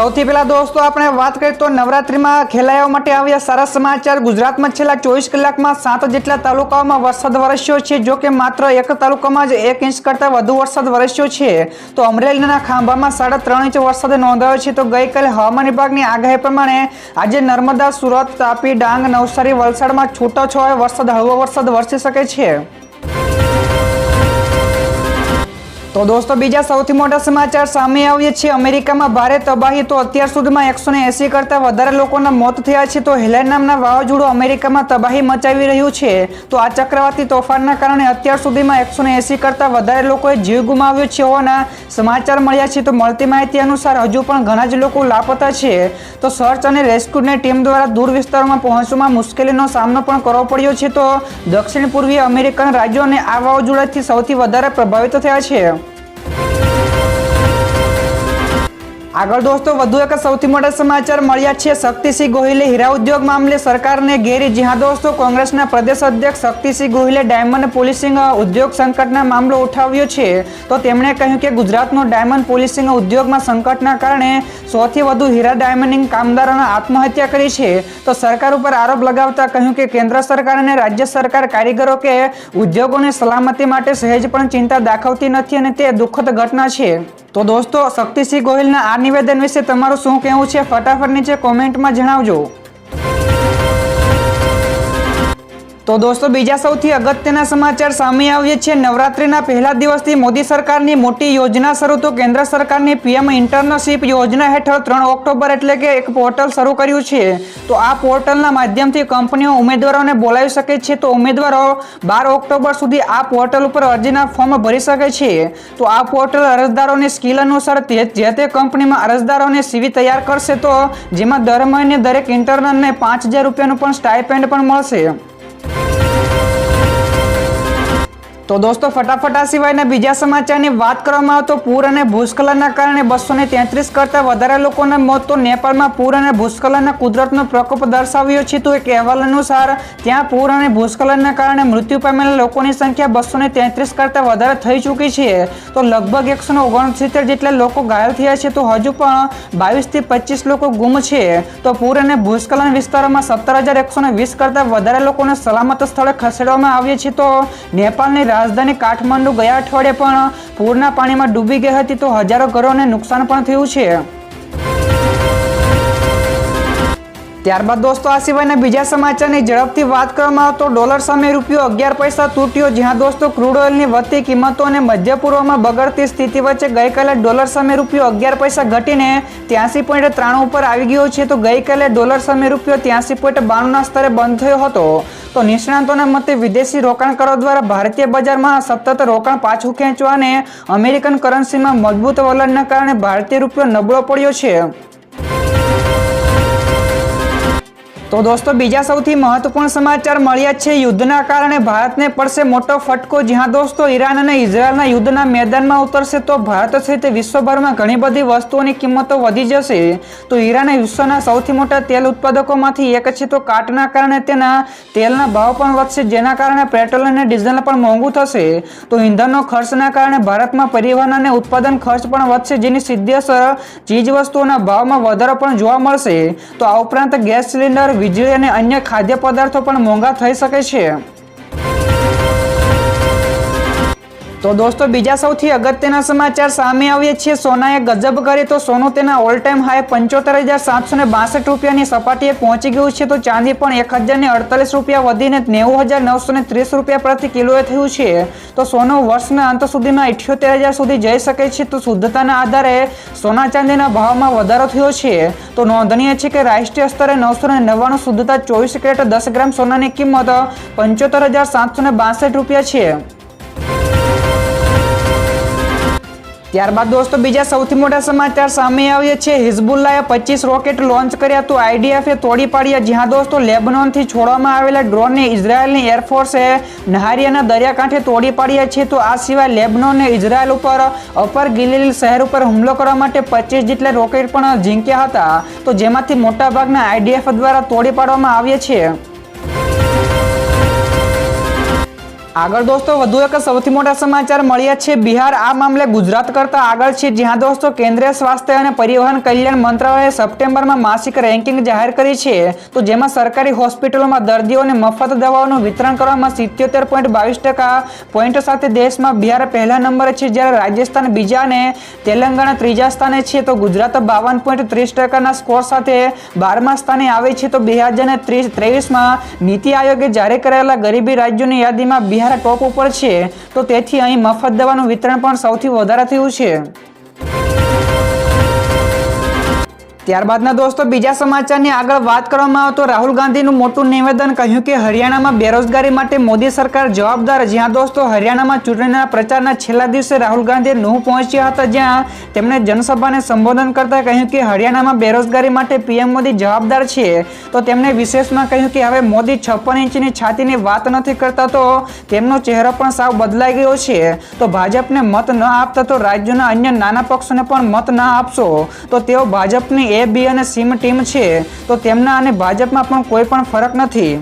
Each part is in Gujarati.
સૌથી પહેલા દોસ્તો, આપણે વાત કરીએ તો નવરાત્રીમાં ખેલાઈઓ માટે આવ્યા સારા સમાચાર. ગુજરાતમાં છેલ્લા ચોવીસ કલાકમાં સાત જેટલા તાલુકાઓમાં વરસાદ વરસ્યો છે, જો કે માત્ર એક તાલુકામાં જ એક ઇંચ કરતાં વધુ વરસાદ વરસ્યો છે. તો અમરેલીના ખાંભામાં સાડા ત્રણ ઇંચ વરસાદ નોંધાયો છે. તો ગઈકાલે હવામાન વિભાગની આગાહી પ્રમાણે આજે નર્મદા, સુરત, તાપી, ડાંગ, નવસારી, વલસાડમાં છૂટોછવાયો વરસાદ, હળવો વરસાદ વરસી શકે છે. તો દોસ્તો, બીજા સૌથી મોટા સમાચાર સામે આવીએ છીએ અમેરિકામાં ભારે તબાહી, તો અત્યાર સુધીમાં એકસો ને એસી કરતાં વધારે લોકોના મોત થયા છે. તો હેલેન નામના વાવાઝોડું અમેરિકામાં તબાહી મચાવી રહ્યું છે. તો આ ચક્રવાતી તોફાનના કારણે અત્યાર સુધીમાં એકસો ને એસી કરતાં વધારે લોકોએ જીવ ગુમાવ્યો છે હોવાના સમાચાર મળ્યા છે. તો મળતી માહિતી અનુસાર હજુ પણ ઘણા જ લોકો લાપતા છે. તો સર્ચ અને રેસ્ક્યુની ટીમ દ્વારા દૂર વિસ્તારોમાં પહોંચવામાં મુશ્કેલીનો સામનો પણ કરવો પડ્યો છે. તો દક્ષિણ પૂર્વીય અમેરિકન રાજ્યો અને આ વાવાઝોડાથી સૌથી વધારે પ્રભાવિત થયા છે. આગળ દોસ્તો, વધુ એક સૌથી મોટા સમાચાર મળ્યા છે. શક્તિસિંહ ગોહિલે હીરા ઉદ્યોગ મામલે સરકારને ઘેરી જ્યાં દોસ્તો, કોંગ્રેસના પ્રદેશ અધ્યક્ષ શક્તિસિંહ ગોહિલે ડાયમંડ પોલિસિંગ ઉદ્યોગ સંકટના મામલો ઉઠાવ્યો છે. તો તેમણે કહ્યું કે ગુજરાતનો ડાયમંડ પોલિસિંગ ઉદ્યોગમાં સંકટના કારણે સૌથી વધુ હીરા ડાયમંડિંગ કામદારોને આત્મહત્યા કરી છે. તો સરકાર ઉપર આરોપ લગાવતા કહ્યું કે કેન્દ્ર સરકાર અને રાજ્ય સરકાર કારીગરો કે ઉદ્યોગોની સલામતી માટે સહેજ પણ ચિંતા દાખવતી નથી અને તે દુઃખદ ઘટના છે. તો દોસ્તો, શક્તિસિંહ ગોહિલના આ નિવેદન વિશે તમારું શું કહેવું છે? ફટાફટ નીચે કોમેન્ટમાં જણાવજો. તો દોસ્તો, બીજા સૌથી અગત્યના સમાચાર સામે આવીએ છે. નવરાત્રીના પહેલા દિવસથી મોદી સરકારની મોટી યોજના શરૂ તો કેન્દ્ર સરકારની પીએમ ઇન્ટર્નશીપ યોજના હેઠળ ત્રણ ઓક્ટોબર એટલે કે એક પોર્ટલ શરૂ કર્યું છે. તો આ પોર્ટલના માધ્યમથી કંપનીઓ ઉમેદવારોને બોલાવી શકે છે. તો ઉમેદવારો બાર ઓક્ટોબર સુધી આ પોર્ટલ ઉપર અરજીના ફોર્મ ભરી શકે છે. તો આ પોર્ટલ અરજદારોની સ્કિલ અનુસાર તે, જે તે કંપનીમાં અરજદારોને સીવી તૈયાર કરશે તો જેમાં દર મહિને દરેક ઇન્ટર્નને પાંચ હજાર રૂપિયાનું પણ સ્ટાઇપેન્ડ પણ મળશે. તો દોસ્તો, ફટાફટ આ સિવાયના બીજા સમાચારની વાત કરવામાં આવે તો પૂર અને ભૂસ્ખલનના કારણે બસો ને કરતાં વધારે લોકોના મોત. તો નેપાળમાં પૂર અને ભૂસ્ખલનના કુદરતનો પ્રકોપ દર્શાવ્યો છે. તો એક અહેવાલ અનુસાર, ત્યાં પૂર અને ભૂસ્ખલનના કારણે મૃત્યુ પામેલા લોકોની સંખ્યા બસો ને કરતાં વધારે થઈ ચૂકી છે. તો લગભગ એકસો ઓગણસિત્તેર જેટલા લોકો ઘાયલ થયા છે. તો હજુ પણ બાવીસથી પચીસ લોકો ગુમ છે. તો પૂર અને ભૂસ્ખલન વિસ્તારોમાં સત્તર હજાર એકસો વીસ કરતાં વધારે લોકોને સલામત સ્થળે ખસેડવામાં આવ્યા છે. તો નેપાળની રાજધાની કાઠમંડુ ગયા અઠવાડિયે પણ પૂરના પાણીમાં ડૂબી ગઈ હતી તો હજારો ઘરોને નુકસાન પણ થયું છે. ત્યારબાદ દોસ્તો, આ સિવાયના બીજા સમાચારની ઝડપથી વાત કરવામાં આવે તો ડોલર સામે રૂપિયો અગિયાર પૈસા તૂટ્યો, જ્યાં દોસ્તો, ક્રૂડ ઓઇલની વધતી કિંમતો અને મધ્ય પૂર્વમાં બગડતી સ્થિતિ વચ્ચે ગઈકાલે ડોલર સામે રૂપિયો અગિયાર પૈસા ઘટીને ત્યાંસી પોઈન્ટ ત્રાણું ઉપર આવી ગયો છે. તો ગઈકાલે ડોલર સામે રૂપિયો ત્યાંસી પોઈન્ટ બાણુંના સ્તરે બંધ થયો હતો. તો નિષ્ણાંતોના મતે વિદેશી રોકાણકારો દ્વારા ભારતીય બજારમાં સતત રોકાણ પાછું ખેંચવા અને અમેરિકન કરન્સીમાં મજબૂત વલણના કારણે ભારતીય રૂપિયો નબળો પડ્યો છે. તો દોસ્તો, બીજા સૌથી મહત્વપૂર્ણ સમાચાર મળ્યા છે યુદ્ધના કારણે ભારતને પડશે મોટો ફટકો. જ્યાં દોસ્તો, ઈરાન અને ઇઝરાયલના યુદ્ધના મેદાનમાં ઉતરશે તો ભારત સહિત વિશ્વભરમાં ઘણી બધી વસ્તુઓની કિંમતો વધી જશે. તો ઈરાન વિશ્વના સૌથી મોટા તેલ ઉત્પાદકોમાંથી એક છે. તો કાટના કારણે તેના તેલના ભાવ પણ વધશે, જેના કારણે પેટ્રોલ અને ડીઝલ પણ મોંઘું થશે. તો ઇંધણનો ખર્ચના કારણે ભારતમાં પરિવહન અને ઉત્પાદન ખર્ચ પણ વધશે, જેની સીધી અસર ચીજ વસ્તુઓના ભાવમાં વધારો પણ જોવા મળશે. તો આ ઉપરાંત ગેસ સિલિન્ડર વીજળી અને અન્ય ખાદ્ય પદાર્થો પણ મોંઘા થઈ શકે છે. તો દોસ્તો, બીજા સૌથી અગત્યના સમાચાર સામે આવીએ છીએ. સોનાએ ગજબ કરી તો સોનું તેના ઓલ ટાઈમ હાઈ પંચોતેર હજાર સાતસો ને બાસઠ રૂપિયાની સપાટીએ પહોંચી ગયું છે. તો ચાંદી પણ એક હજાર ને અડતાલીસ રૂપિયા વધીને નેવું હજાર નવસો ને ત્રીસ રૂપિયા પ્રતિ કિલોએ થયું છે. તો સોનું વર્ષના અંત સુધીમાં ઇઠ્યોતેર હજાર સુધી જઈ શકે છે. તો શુદ્ધતાના આધારે સોના ચાંદીના ભાવમાં વધારો થયો છે. તો નોંધનીય છે કે રાષ્ટ્રીય સ્તરે નવસો ને નવ્વાણું શુદ્ધતા ચોવીસ કેરેટ દસ ગ્રામ સોનાની કિંમત પંચોતેર હજાર સાતસો ને બાસઠ રૂપિયા છે. ત્યારબાદ દોસ્તો, બીજા સૌથી મોટા સમાચાર સામે આવ્યા છે. હિઝબુલ્લાએ પચીસ રોકેટ લોન્ચ કર્યા તો આઈડીએફે તોડી પાડ્યા. જ્યાં દોસ્તો, લેબનોનથી છોડવામાં આવેલા ડ્રોનને ઇઝરાયેલની એરફોર્સે નહારિયાના દરિયાકાંઠે તોડી પાડ્યા છે. તો આ સિવાય લેબનોને ઇઝરાયેલ ઉપર અપર ગિલીલ શહેર ઉપર હુમલો કરવા માટે પચીસ જેટલા રોકેટ પણ ઝીંક્યા હતા. તો જેમાંથી મોટાભાગના આઈડીએફ દ્વારા તોડી પાડવામાં આવ્યા છે. આગળ દોસ્તો, વધુ એક સૌથી મોટા સમાચાર મળ્યા છે. બિહાર આ મામલે ગુજરાત કરતા આગળ છે. જ્યાં દોસ્તો, કેન્દ્રીય સ્વાસ્થ્ય અને પરિવહન કલ્યાણ મંત્રાલયે સપ્ટેમ્બરમાં માસિક રેન્કિંગ જાહેર કરી છે. તો જેમાં સરકારી હોસ્પિટલોમાં દર્દીઓને મફત દવાઓનું વિતરણ કરવામાં સિત્યોતેર પોઈન્ટ બાવીસ ટકા પોઈન્ટ સાથે દેશમાં બિહાર પહેલા નંબરે છે, જ્યારે રાજસ્થાન બીજા અને તેલંગાણા ત્રીજા સ્થાને છે. તો ગુજરાત બાવન પોઈન્ટ ત્રીસ ટકાના સ્કોર સાથે બારમા સ્થાને આવે છે. તો બે હજાર ત્રીસ, ત્રેવીસમાં નીતિ આયોગે જારી કરાયેલા ગરીબી રાજ્યોની યાદીમાં બિહાર ટોપ ઉપર છે, તો તેથી અહીં મફત દવાનું વિતરણ પણ સૌથી વધારે થયું છે. ત્યારબાદના દોસ્તો, બીજા સમાચારની આગળ વાત કરવામાં આવે તો રાહુલ ગાંધીનું મોટું નિવેદન કહ્યું કે હરિયાણામાં બેરોજગારી માટે મોદી સરકાર જવાબદાર. જ્યાં દોસ્તો, હરિયાણામાં ચૂંટણીના પ્રચારના છેલ્લા દિવસે રાહુલ ગાંધી નુહ પહોંચ્યા હતા, જ્યાં તેમણે જનસભાને સંબોધન કરતા કહ્યું કે હરિયાણામાં બેરોજગારી માટે પીએમ મોદી જવાબદાર છે. તો તેમણે વિશેષમાં કહ્યું કે હવે મોદી છપ્પન ઇંચની છાતીની વાત નથી કરતા તો તેમનો ચહેરો પણ સાવ બદલાઈ ગયો છે. તો ભાજપને મત ન આપતા તો રાજ્યના અન્ય નાના પક્ષોને પણ મત ના આપશો. તો તેઓ ભાજપની એ, બી અને સીમ ટીમ છે, તો તેમના અને ભાજપમાં પણ કોઈ પણ ફરક નથી.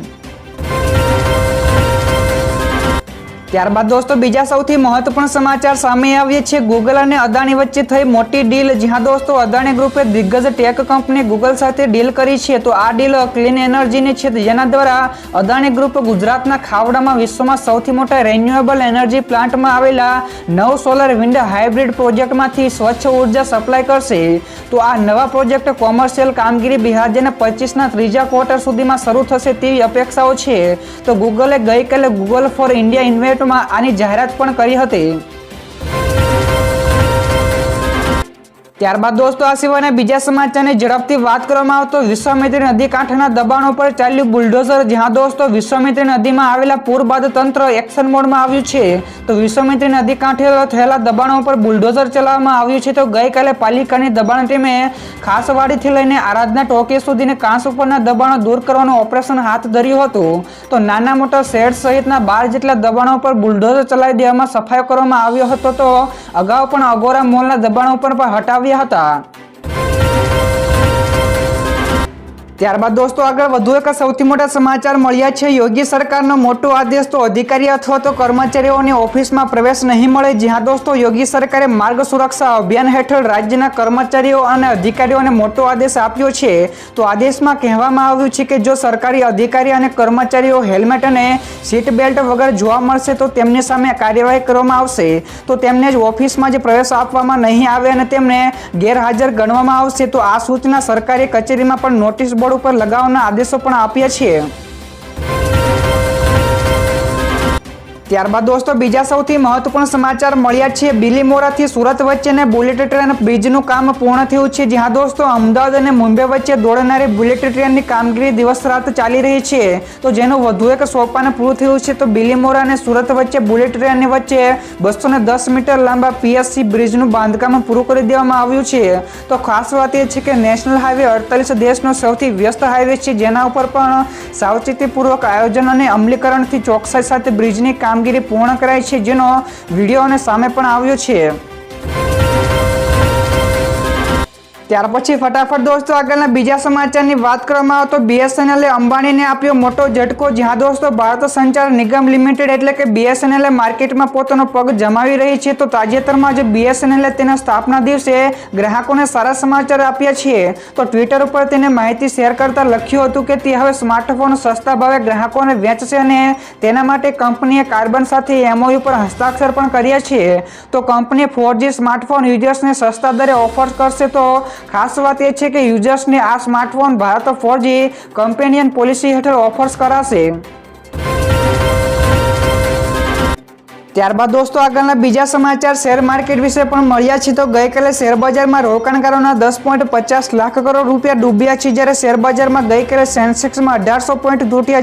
ત્યારબાદ દોસ્તો, બીજા સૌથી મહત્વપૂર્ણ સમાચાર સામે આવ્યા છે. ગૂગલ અને અદાણી વચ્ચે થઈ મોટી ડીલ. જ્યાં દોસ્તો, અદાણી ગ્રુપે દિગ્ગજ ટેક કંપની ગૂગલ સાથે ડીલ કરી છે. તો આ ડીલ ક્લીન એનર્જીની છે. જેના દ્વારા અદાણી ગ્રુપ ગુજરાતના ખાવડામાં વિશ્વમાં સૌથી મોટા રિન્યુએબલ એનર્જી પ્લાન્ટમાં આવેલા નવ સોલર વિન્ડ હાઇબ્રિડ પ્રોજેક્ટમાંથી સ્વચ્છ ઊર્જા સપ્લાય કરશે. તો આ નવા પ્રોજેક્ટ કોમર્શિયલ કામગીરી બે હજાર પચીસના ત્રીજા ક્વાર્ટર સુધીમાં શરૂ થશે તેવી અપેક્ષાઓ છે. તો ગૂગલે ગઈકાલે ગૂગલ ફોર ઇન્ડિયા ઇન્વેસ્ટમાં આની જાહેરાત પણ કરી હતી. ત્યારબાદ દોસ્તો, આ સિવાયના બીજા સમાચારની ઝડપથી વાત કરવામાં આવતો વિશ્વામિત્રી નદી કાંઠાના દબાણો પર ચાલ્યું બુલડોઝર, જ્યાં દોસ્તો વિશ્વામિત્રી નદીમાં આવેલા પૂર બાદ તંત્ર એક્શન મોડમાં આવ્યું છે. તો વિશ્વામિત્રી નદી કાંઠે થયેલા દબાણો પર બુલડોઝર ચલાવવામાં આવ્યું છે. તો ગઈકાલે પાલિકાની દબાણ ટીમે ખાસવાડીથી લઈને આરાધના ટોકી સુધીને કાંસ ઉપરના દબાણો દૂર કરવાનું ઓપરેશન હાથ ધર્યું હતું. તો નાના મોટા શેડ સહિતના બાર જેટલા દબાણો પર બુલડોઝર ચલાવી દેવામાં સફાઈ કરવામાં આવ્યો હતો. તો અગાઉ પણ અગોરા મોલના દબાણો પર પણ હટાવ્યા હતા ત્યારબાદ દોસ્તો આગળ વધુ એક સૌથી મોટા સમાચાર મળ્યા છે. યોગી સરકારનો મોટો આદેશ તો અધિકારી અથવા તો કર્મચારીઓને ઓફિસમાં પ્રવેશ નહીં મળે. જ્યાં દોસ્તો, યોગી સરકારે માર્ગ સુરક્ષા અભિયાન હેઠળ રાજ્યના કર્મચારીઓ અને અધિકારીઓને મોટો આદેશ આપ્યો છે. તો આદેશમાં કહેવામાં આવ્યું છે કે જો સરકારી અધિકારી અને કર્મચારીઓ હેલ્મેટ અને સીટ બેલ્ટ વગર જોવા મળશે તો તેમની સામે કાર્યવાહી કરવામાં આવશે. તો તેમને જ ઓફિસમાં જ પ્રવેશ આપવામાં નહીં આવે અને તેમને ગેરહાજર ગણવામાં આવશે. તો આ સૂચના સરકારી કચેરીમાં પણ નોટિસ બોર્ડ ઉપર લગાવવાના આદેશો પણ આપ્યા છે ત્યારબાદ દોસ્તો, બીજા સૌથી મહત્વપૂર્ણ સમાચાર મળ્યા છે. બિલીમોરાથી સુરત વચ્ચેને બુલેટ ટ્રેન બ્રિજનું કામ પૂર્ણ થયું છે. જ્યાં દોસ્તો, અમદાવાદ અને મુંબઈ વચ્ચે દોડનારી બુલેટ ટ્રેનની કામગીરી દિવસ રાત ચાલી રહી છે. તો જેનું વધુ એક સોપાન પૂરું થયું છે. તો બિલીમોરા અને સુરત વચ્ચે બુલેટ ટ્રેનની વચ્ચે બસો દસ મીટર લાંબા પીએસસી બ્રિજનું બાંધકામ પૂરું કરી દેવામાં આવ્યું છે. તો ખાસ વાત એ છે કે નેશનલ હાઈવે અડતાલીસ દેશનો સૌથી વ્યસ્ત હાઈવે છે. જેના ઉપર પણ સાવચેતીપૂર્વક આયોજન અને અમલીકરણથી ચોકસાઈ સાથે બ્રિજની કામ કામગીરી પૂર્ણ કરાઈ છે જેનો વીડિયો અને સામે પણ આવ્યો છે. ત્યાર પછી ફટાફટ દોસ્તો આગળના બીજા સમાચારની વાત કરવામાં આવે તો બીએસએનએલે અંબાણીને આપ્યો મોટો ઝટકો, જ્યાં દોસ્તો ભારત સંચાર નિગમ લિમિટેડ એટલે કે બીએસએનએલે માર્કેટમાં પોતાનો પગ જમાવી રહી છે. તો તાજેતરમાં જે બીએસએનએલે તેના સ્થાપના દિવસે ગ્રાહકોને સારા સમાચાર આપ્યા છે તો ટ્વિટર ઉપર તેને માહિતી શેર કરતા લખ્યું હતું કે તે હવે સ્માર્ટફોન સસ્તા ભાવે ગ્રાહકોને વેચશે અને તેના માટે કંપનીએ કાર્બન સાથે એમઓયુ પર હસ્તાક્ષર પણ કર્યા છે. તો કંપની ફોરજી સ્માર્ટફોન યુઝર્સને સસ્તા દરે ઓફર કરશે તો ખાસ વાત એ છે કે યુઝર્સને આ smartphone, Bharat four G companion policy હેઠળ ઓફર્સ કરાશે. ત્યારબાદ દોસ્તો, આગળના બીજા સમાચાર. શેર માર્કેટ વિશે પણ મળ્યા છે તો ગઈકાલે શેર બજારમાં રોકાણકારોના દસ પોઈન્ટ પચાસ લાખ કરોડ રૂપિયા ડૂબ્યા છે. જ્યારે શેર બજારમાં ગઈકાલે સેન્સેક્સમાં અઢારસો પોઈન્ટ તૂટ્યા